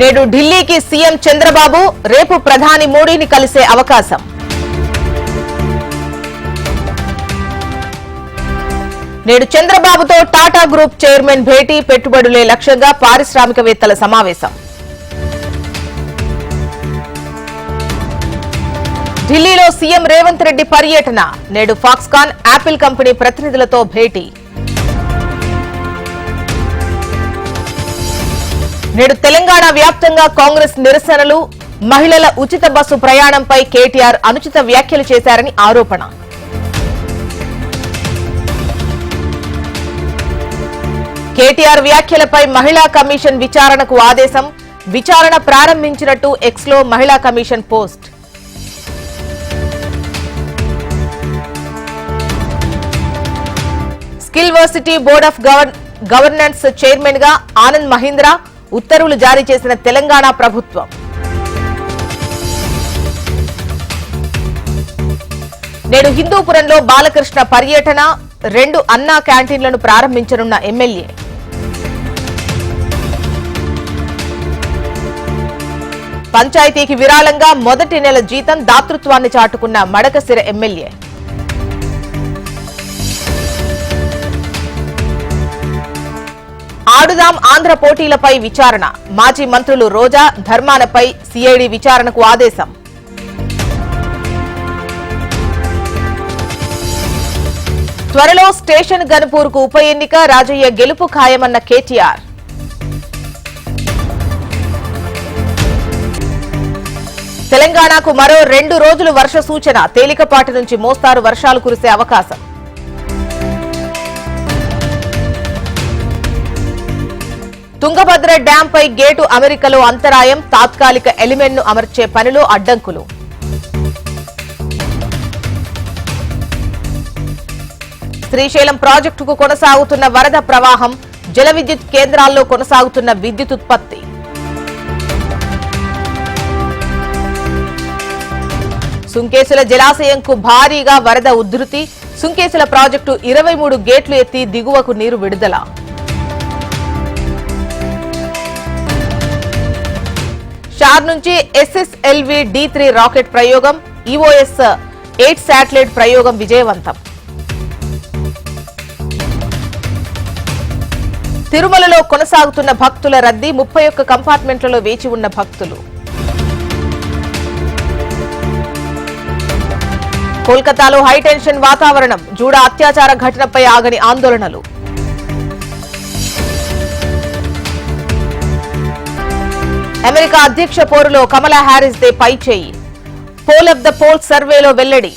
నేడు ఢిల్లీకి సీఎం చంద్రబాబు రేపు ప్రధాని మోడీని కలిసే అవకాశం. నేడు చంద్రబాబుతో టాటా గ్రూప్ చైర్మన్ భేటీ పెట్టుబడులే లక్ష్యంగా పారిశ్రామికవేత్తల సమావేశం. ఢిల్లీలో సీఎం రేవంత్ రెడ్డి పర్యటన. నేడు ఫాక్స్కాన్ యాపిల్ కంపెనీ ప్రతినిధులతో భేటీ. నేడు తెలంగాణ వ్యాప్తంగా కాంగ్రెస్ నిరసనలు మహిళల ఉచిత బస్సు ప్రయాణంపై కేటీఆర్ అనుచిత వ్యాఖ్యలు చేశారని ఆరోపణ. కేటీఆర్ వ్యాఖ్యలపై మహిళా కమిషన్ విచారణకు ఆదేశం విచారణ ప్రారంభించినట్టు ఎక్స్లో మహిళా commission post. Skill varsity board of governance చైర్మన్గా ఆనంద్ మహీంద్ర ఉత్తర్వులు జారీ చేసిన తెలంగాణ ప్రభుత్వం. నేడు హిందూపురంలో బాలకృష్ణ పర్యటన రెండు అన్నా క్యాంటీన్లను ప్రారంభించనున్న ఎమ్మెల్యే. పంచాయతీకి విరాళంగా మొదటి నెల జీతం దాతృత్వాన్ని చాటుకున్న మడకసిర ఎమ్మెల్యే. ఆడుదాం ఆంధ్ర పోటీలపై విచారణ. మాజీ మంత్రులు రోజా ధర్మానపై సిఐడి విచారణకు ఆదేశం. త్వరలో స్టేషన్ గన్పూర్కు ఉప ఎన్నిక రాజయ్య గెలుపు ఖాయమన్న కేటీఆర్. తెలంగాణకు మరో రెండు రోజులు వర్ష సూచన. తేలికపాటి నుంచి మోస్తారు వర్షాలు కురిసే అవకాశం. తుంగభద్ర డ్యాంపై గేటు అమెరికాలో అంతరాయం తాత్కాలిక ఎలిమెంట్ను అమర్చే పనిలో అడ్డంకులు. శ్రీశైలం ప్రాజెక్టుకు కొనసాగుతున్న వరద ప్రవాహం జల విద్యుత్ కేంద్రాల్లో కొనసాగుతున్న విద్యుత్ ఉత్పత్తి. సుంకేసుల జలాశయంకు భారీగా వరద ఉధృతి సుంకేసుల ప్రాజెక్టు ఇరవై మూడు గేట్లు ఎత్తి దిగువకు నీరు విడుదల. చార్ నుంచి ఎస్ఎస్ఎల్వి డి త్రీ రాకెట్ ప్రయోగం ఈఓఎస్ ఎయిట్ శాటిలైట్ ప్రయోగం విజయవంతం. తిరుమలలో కొనసాగుతున్న భక్తుల రద్దీ ముప్పై ఒక్క కంపార్ట్మెంట్లలో వేచి ఉన్న భక్తులు. కోల్కతాలో హైటెన్షన్ వాతావరణం జూడ అత్యాచార ఘటనపై ఆగని ఆందోళనలు. అమెరికా అధ్యక్ష పోరులో కమలా హ్యారిస్ దే పై చేయి పోల్ ఆఫ్ ద పోల్ సర్వేలో వెల్లడి.